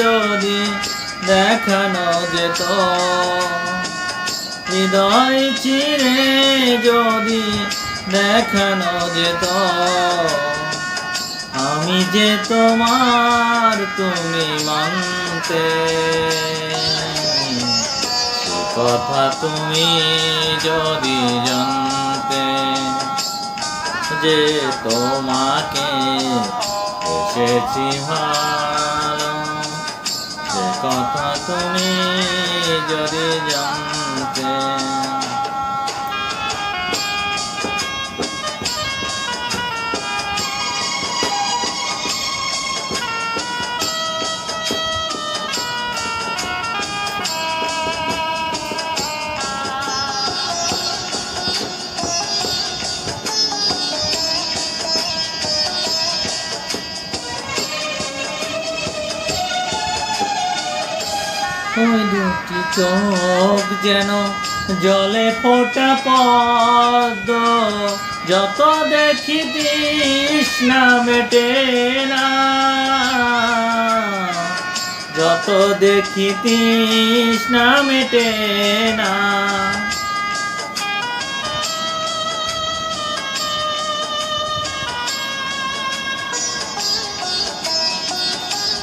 যদি দেখানো যেত। হৃদয় চিরে যদি দেখানো যেত। আমি যে তোমার তুমি মানতে কথা তুমি যদি জানতে, যে তোমাকে এসেছি কথা তুমি যদি জানতে ওই দুটি চোখ যেন জলে ফোটা পদ্ম। যত দেখি তৃষ্ণা মেটে না। যত দেখি তৃষ্ণা মেটে না।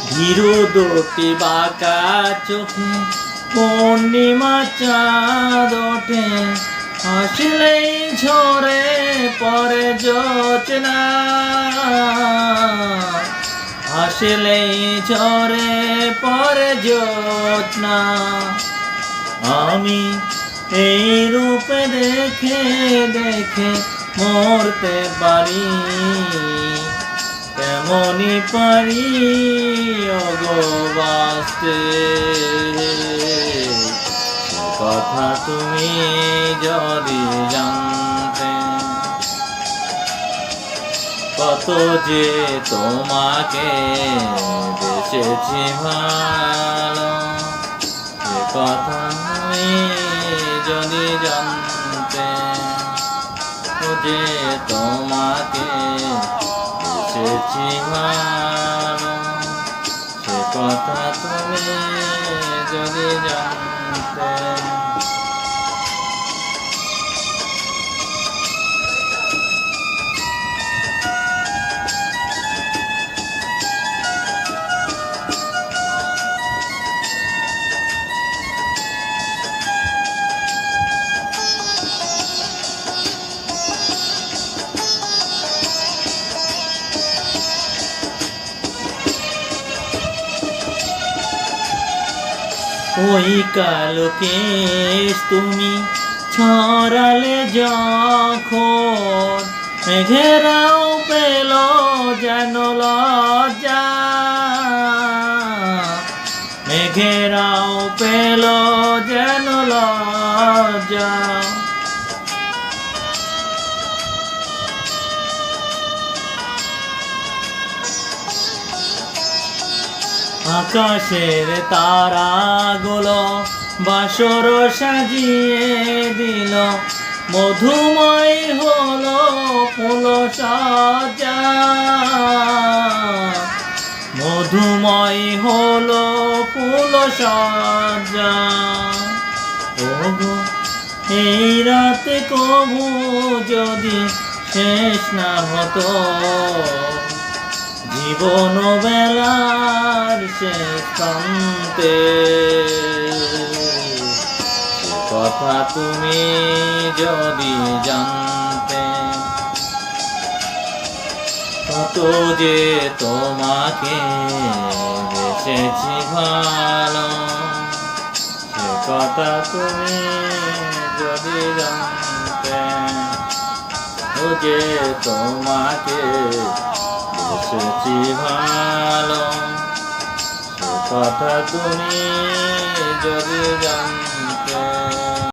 ধীরু দুটি বাঁকা চোখে, পূর্ণিমা চাঁদ ওঠে। হাসলেই ঝরে পরে যোচনা হাসলেই ঝরে পরে যোচনা আমি এই রূপে দেখে দেখে মরতে পারি। তেমনি পারি অগবাস্তে কথা তুমি যদি জানতে, কত যে তোমাকে বেঁচেছি ভালো কথা তুমি যদি জানতে যে তোমাকে বেঁচেছি সে কথা তুমি যদি জানতে ওই কালো কেশ তুমি ছড়ালে যখন মেঘেরাও পেল যেন লজ্জা। মেঘেরাও পেল যেন লজ্জা। আকাশের তারাগুলো বাসর সাজিয়ে দিল। মধুময় হলো ফুল সাজা। মধুময় হলো ফুল সাজা। এই রাতে কবু যদি শেষ না হতো জীবন বেলার শেষ প্রান্তে সে কথা তুমি যদি জানতে, কত যে তোমাকে বেসেছি ভালো, সে কথা তুমি যদি জানতে ও যে তোমাকে বেসেছি ভালো। কথা তুমি যদি জানতে